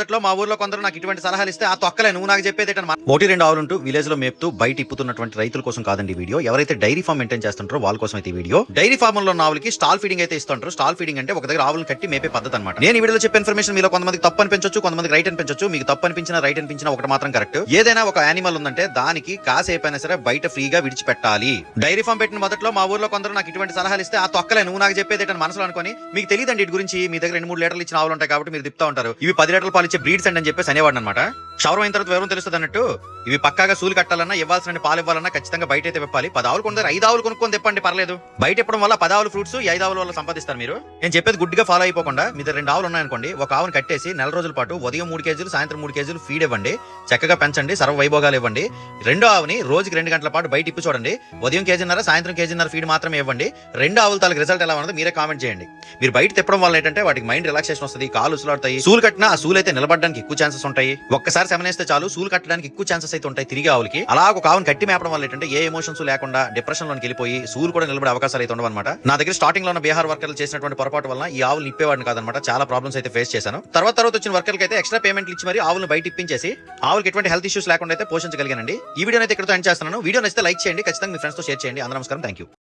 మొదట్లో మా ఊర్లో కొందరు నాకు ఇటువంటి సలహాలు ఇస్తే ఆ తొక్కలే నువ్వు నాకు చెప్పేది ఒకటి రెండు ఆవులుంటూ విలేజ్లో మేపుతూ బయట ఇప్పుతున్నటువంటి రైతుల కోసం కాదండి వీడియో. ఎవరైతే డైరీ ఫామ్ మెయింటైన్ చేస్తుంటారో వాళ్ళ కోసం అయితే వీడియో. డైరీ ఫామ్లో ఉన్న ఆవులకి స్టాల్ ఫీడింగ్ అయితే ఇస్తుంటారు. స్టాల్ ఫీడింగ్ అంటే ఒక దగ్గర ఆవులను కట్టి మేపే పద్ధతి అనమాట నేను ఈ వీడియోలో చెప్పే ఇన్ఫర్మేషన్ మీలో కొంతమంది తప్పు అనిపించవచ్చు కొంతమంది రైట్ అనిపించవచ్చు మీకు తప్పు అనిపించిన రైట్ అనిపించిన ఒకటి మాత్రం కరెక్ట్ ఏదైనా ఒక యానిమల్ ఉందంటే దానికి కాసేపు అయినా సరే బయట ఫ్రీగా విడిచిపెట్టాలి. డైరీ ఫామ్ పెట్టిన మొదట్లో మా ఊర్లో కొందరు నాకు ఇటువంటి సలహాలు ఇస్తే ఆ తొక్కలే నువ్వు నాకు చెప్పేది మనసులో అనుకొని మీకు తెలియదండి ఇటు గురించి. మీ దగ్గర రెండు మూడు లీటర్లు ఇచ్చిన ఆవులు ఉంటాయి కాబట్టి మీరు తిప్పుతా ఉంటారు. ఇవి పది లీటర్లు పాలు ఇచ్చే బ్రీడ్స్ అండ్ అని చెప్పేసి అనేవాడు అనమాట షవరం అయిన తర్వాత వివరం తెలుస్తుంది అన్నట్టు ఇవి పక్కాగా సూలు కట్టాలన్నా ఇవ్వాల్సిన పాలు ఇవ్వాలన్నా ఖచ్చితంగా బయట అయితే విప్పాలి. పదావులు ఆవులు కొందరు ఐదు ఆవులు కొనుక్కొని తెప్పండి పర్లేదు. బయట ఇప్పడం వల్ల పదావులు ఫ్రూట్స్ ఐదు ఆవుల వల్ల సంపాదిస్తారు మీరు. నేను చెప్పేది గుడ్గా ఫాలో అయిపోకుండా మీద రెండు ఆవులు ఉన్నాయనుకోండి ఒక ఆవును కట్టేసి నెల రోజుల పాటు ఉదయం మూడు కేజీలు సాయంత్రం మూడు కేజీలు ఫీడ్ ఇవ్వండి చక్కగా పెంచండి సర్వ వైభోగాలు ఇవ్వండి. రెండో ఆవుని రోజుకి రెండు గంటల పాటు బయట ఇప్పి చూడండి. ఉదయం కేజీన్నర సాయంత్రం కేజీన్నర ఫీడ్ మాత్రమే ఇవ్వండి. రెండు ఆవుల తాలకు రిజల్ట్ ఎలా ఉన్నదో మీరే కామెంట్ చేయండి. మీరు బయట తిప్పడం వల్ల ఏంటంటే వాటికి మైండ్ రిలాక్సేషన్ వస్తుంది కాలు ఉసులాడతాయి. సూలు కట్టినా ఆ సూలు అయితే నిలబడడానికి ఎక్కువ ఛాన్సెస్ ఉంటాయి. ఒక్కసారి సెమనేస్తే చాలు సూలు కట్టడానికి ఎక్కువ ఛాన్సెస్ అయితే ఉంటాయి తిరిగి ఆవులకి. అలా ఒక ఆవును కట్టి మేపడం వల్ల ఏంటంటే ఏ ఎమోషన్స్ లేకుండా డిప్రెషన్లోకి వెళ్ళిపోయి సూర్యులు కూడా నిలబడే అవకాశాలు అయితే ఉండవన్నమాట. నా దగ్గర స్టార్టింగ్లో ఉన్న బీహార్ వర్కర్లు చేసినటువంటి పొరపాటు వల్ల ఈ ఆవులు ఇప్పేవాడిని కాదనమాట చాలా ప్రాబ్లమ్స్ అయితే ఫేస్ చేశాను. తర్వాత తర్వాత వచ్చిన వర్కర్లకి అయితే ఎక్స్ట్రా పేమెంట్లు ఇచ్చి మరి ఆవులు బయట ఇప్పించేసి ఆవులకి ఎటువంటి హెల్త్ ఇష్యూస్ లేకుండా అయితే పోషించగలిగానండి. ఈ వీడియో అయితే ఇక్కడతో ఎండ్ చేస్తున్నాను. వీడియో నచ్చితే లైక్ చేయండి. ఖచ్చితంగా మీ ఫ్రెండ్స్తో షేర్ చేయండి. అందరం నమస్కారం. Thank you